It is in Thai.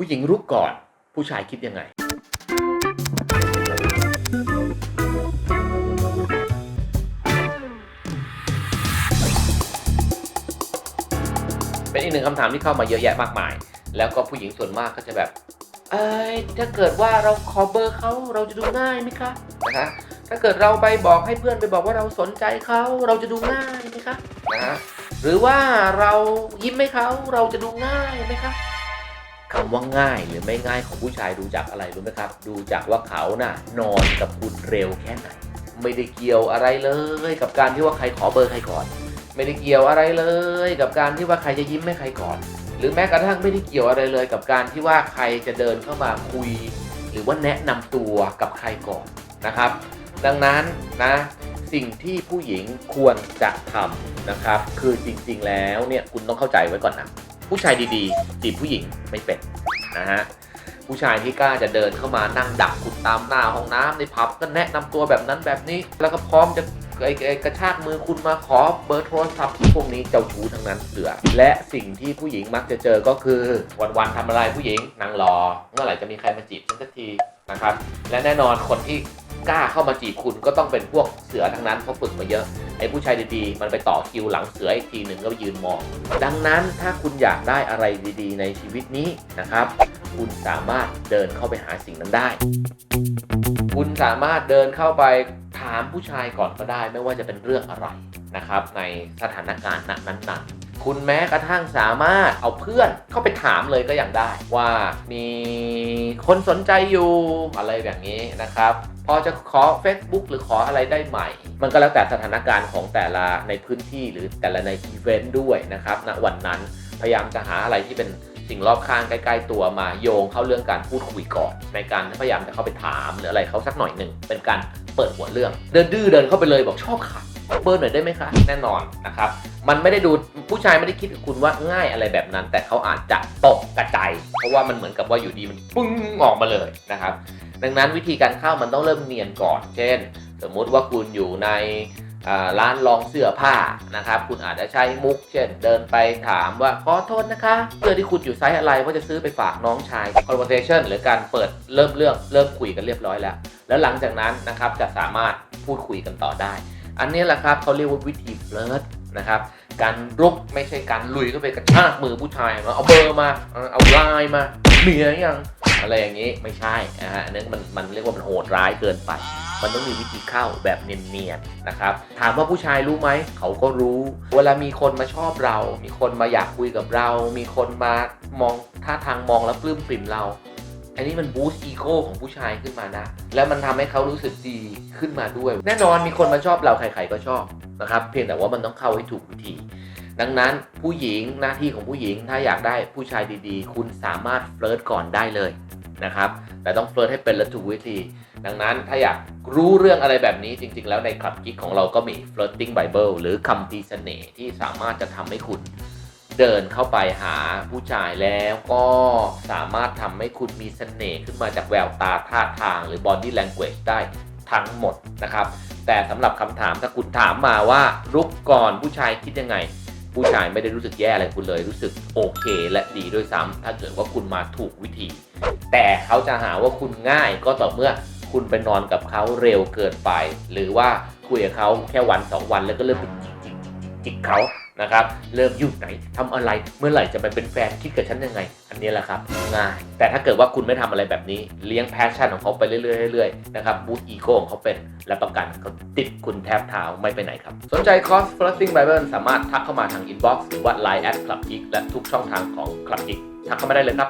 ผู้หญิงรุกก่อน ผู้ชายคิดยังไง เป็นอีกหนึ่งคำถามที่เข้ามาเยอะแยะมากมาย แล้วก็ผู้หญิงส่วนมากก็จะแบบ เอ้ยถ้าเกิดว่าเราขอเบอร์เขาเราจะดูง่ายไหมคะนะฮะถ้าเกิดเราไปบอกให้เพื่อนไปบอกว่าเราสนใจเขาเราจะดูง่ายไหมคะนะหรือว่าเรายิ้มให้เขาเราจะดูง่ายไหมคะ คำว่าง่ายหรือไม่ง่ายของผู้ชายดูจากอะไรรู้ไหมครับ ดูจากว่าเขาน่ะนอนกับคุณเร็วแค่ไหน ไม่ได้เกี่ยวอะไรเลย กับการที่ว่าใครขอเบอร์ใครก่อน ไม่ได้เกี่ยวอะไรเลย กับการที่ว่าใครจะยิ้มให้ใครก่อน หรือแม้กระทั่งไม่ได้เกี่ยวอะไรเลย กับการที่ว่าใครจะเดินเข้ามาคุย หรือว่าแนะนำตัวกับใครก่อนนะครับ ดังนั้นนะสิ่งที่ผู้หญิงควรจะทำนะครับ คือจริงๆแล้วเนี่ยคุณต้องเข้าใจไว้ก่อนนะ ผู้ชายดีๆ จีบผู้หญิงไม่เป็นนะฮะผู้ชายที่กล้าจะเดินเข้ามานั่งดักคุณตามหน้าห้องน้ำในผับก็แนะนำตัวแบบนั้นแบบนี้ แล้วก็พร้อมจะไอ้ไอ้กระชากมือคุณมาขอเบอร์โทรศัพท์พวกนี้เจ้าชู้ทั้งนั้นเสือ และสิ่งที่ผู้หญิงมักจะเจอก็คือวันๆทำอะไรผู้หญิงนั่งรอ เมื่อไหร่จะมีใครมาจีบฉันสักทีนะครับ และแน่นอนคนที่ กล้าเข้ามาจีบคุณก็ต้องเป็นพวกเสือทั้งนั้นเพราะฝึกมาเยอะ ไอ้ผู้ชายดีๆ มันไปต่อคิวหลังเสืออีกทีหนึ่งก็ยืนมอง ดังนั้นถ้าคุณอยากได้อะไรดีๆ ในชีวิตนี้นะครับ คุณสามารถเดินเข้าไปหาสิ่งนั้นได้ คุณสามารถเดินเข้าไปถามผู้ชายก่อนก็ได้ ไม่ว่าจะเป็นเรื่องอะไรนะครับ ในสถานการณ์นั้นๆ คุณแม้กระทั่งสามารถเอาเพื่อนเข้าไปถามเลยก็ยังได้ว่ามีคนสนใจอยู่อะไรแบบนี้นะครับพอจะขอ Facebook หรือขออะไรได้ใหม่ มันก็แล้วแต่สถานการณ์ของแต่ละในพื้นที่หรือแต่ละในอีเวนต์ด้วยนะครับณวันนั้นพยายามจะหาอะไรที่เป็นสิ่งรอบข้างใกล้ๆตัวมาโยงเข้าเรื่องการพูดคุยก่อน ในการพยายามจะเข้าไปถามหรืออะไรเขาสักหน่อยหนึ่งเป็นการเปิดหัวเรื่อง เดินดื้อเดินเข้าไปเลยบอกชอบค่ะ เบอร์หน่อยได้ไหมคะ แน่นอนนะครับ มันไม่ได้ดูผู้ชายไม่ได้คิดกับคุณว่าง่ายอะไรแบบนั้น แต่เขาอาจจะตกกระจายเพราะว่ามันเหมือนกับว่าอยู่ดีมันปึ้งออกมาเลยนะครับ ดังนั้นวิธีการเข้ามันต้องเริ่มเนียนก่อน เช่น สมมุติว่าคุณอยู่ในร้านลองเสื้อผ้านะครับ คุณอาจจะใช้มุก เช่น เดินไปถามว่าขอโทษนะคะเสื้อที่คุณอยู่ไซส์อะไรว่าจะซื้อไปฝากน้องชาย conversation หรือการเปิดเริ่มเรื่องเริ่มคุยกันเรียบร้อยแล้ว แล้วหลังจากนั้นนะครับจะสามารถพูดคุยกันต่อได้ อันนี้แหละครับเขาเรียกว่าวิธีเฟลิร์ตนะครับการรุกไม่ใช่การลุยเข้าไปกระชากมือผู้ชายมาเอาเบอร์มาเอาไลน์มาเมียยังอะไรอย่างนี้ไม่ใช่นะฮะอันนั้มันมันเรียกว่ามันโหดร้ายเกินไป มันต้องมีวิธีเข้าแบบเนียนๆนะครับ ถามว่าผู้ชายรู้ไหม เขาก็รู้ เวลามีคนมาชอบเรา มีคนมาอยากคุยกับเรา มีคนมามองท่าทางมองแล้วปลื้มปริ่มเรา อันนี้มันบูสต์อีโก้ของผู้ชายขึ้นมานะ แล้วมันทำให้เขารู้สึกดีขึ้นมาด้วย แน่นอนมีคนมาชอบเราใครๆก็ชอบนะครับ เพียงแต่ว่ามันต้องเข้าให้ถูกวิธี ดังนั้นผู้หญิงหน้าที่ของผู้หญิงถ้าอยากได้ผู้ชายดีๆ คุณสามารถเฟลิร์ตก่อนได้เลยนะครับ แต่ต้องเฟลิร์ตให้เป็นและถูกวิธี ดังนั้นถ้าอยากรู้เรื่องอะไรแบบนี้จริง ๆ แล้วในคลับกิ๊กของเราก็มี flirting bible หรือคำพีเสน่ห์ที่สามารถจะทำให้คุณ เดินเข้าไปหาผู้ชายแล้วก็สามารถทำให้คุณมีเสน่ห์ขึ้นมาจากแววตาท่าทางหรือ body language ได้ทั้งหมดนะครับ แต่สำหรับคำถามถ้าคุณถามมาว่ารุกก่อนผู้ชายคิดยังไง ผู้ชายไม่ได้รู้สึกแย่อะไรคุณเลยรู้สึกโอเค และดีด้วยซ้ำถ้าเกิดว่าคุณมาถูกวิธี แต่เขาจะหาว่าคุณง่ายก็ต่อเมื่อคุณไปนอนกับเขาเร็วเกินไป หรือว่าคุยกับเขาแค่วันสองวันแล้วก็เริ่มไปจิกจิกจิกจิกจิกเขา นะครับเริ่มอยู่ไหนทำอะไรเมื่อไหร่จะไปเป็นแฟนคิดกับฉันยังไง อันนี้แหละครับง่ายแต่ถ้าเกิดว่าคุณไม่ทำอะไรแบบนี้ เลี้ยงแพชชั่นของเขาไปเรื่อยๆเรื่อยๆนะครับบูตอีโก้ของเขาเป็นและประกันเขาติดคุณแทบเท้าไม่ไปไหนครับ สนใจคอร์ส Flirting Bible สามารถทักเข้ามาทางอีนบ็อกซ์หรือว่า Line at Club Geek และทุกช่องทางของ Club Geek ทักเข้ามาได้เลยครับ